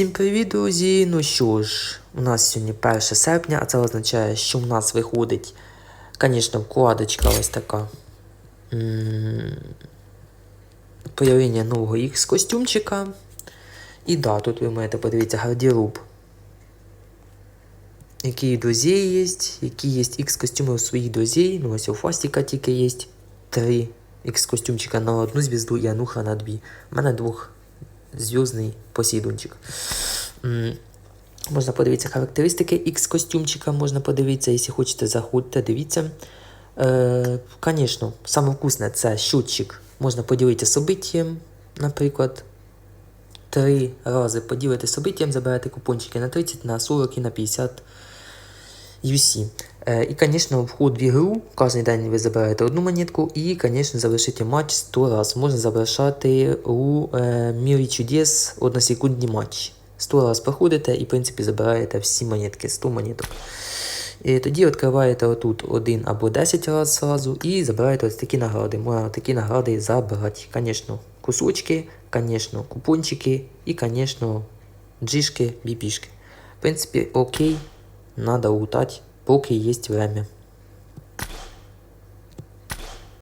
Всім привіт, друзі! Ну що ж, у нас сьогодні 1 серпня, а це означає, що у нас виходить, звісно, вкладочка ось така. Появлення нового X костюмчика. І да, тут ви маєте подивитися гардероб. Які друзі є, які є X костюми у своїх друзей. Ну ось у Фастіка тільки є три X костюмчика на одну звізду і Ануха на дві. У мене двох зв'язний посідунчик. Можна подивитися характеристики X костюмчика, можна подивитися, якщо хочете, заходьте, дивіться. Е, Звісно, саме вкусне це щотчик. Можна поділити собиттям, наприклад. Три рази поділити собиттям, забираєте купончики на 30, на 40 і на 50 UC. Е, І, звісно, вход в ігру. Кожен день ви забираєте одну монетку і, звісно, завершите матч 100 раз. Можна завершати у е, Мірі чудес односекундні матчі. 100 раз проходите і, в принципі, забираєте всі монетки, 100 монеток. І тоді відкриваєте отут один або 10 разів сразу і забираєте ось такі награди. Можна такі награди забирати. Звісно, кусочки, звісно, купончики і, звісно, джишки, біпішки. В принципі, окей, надо лутать, поки есть время.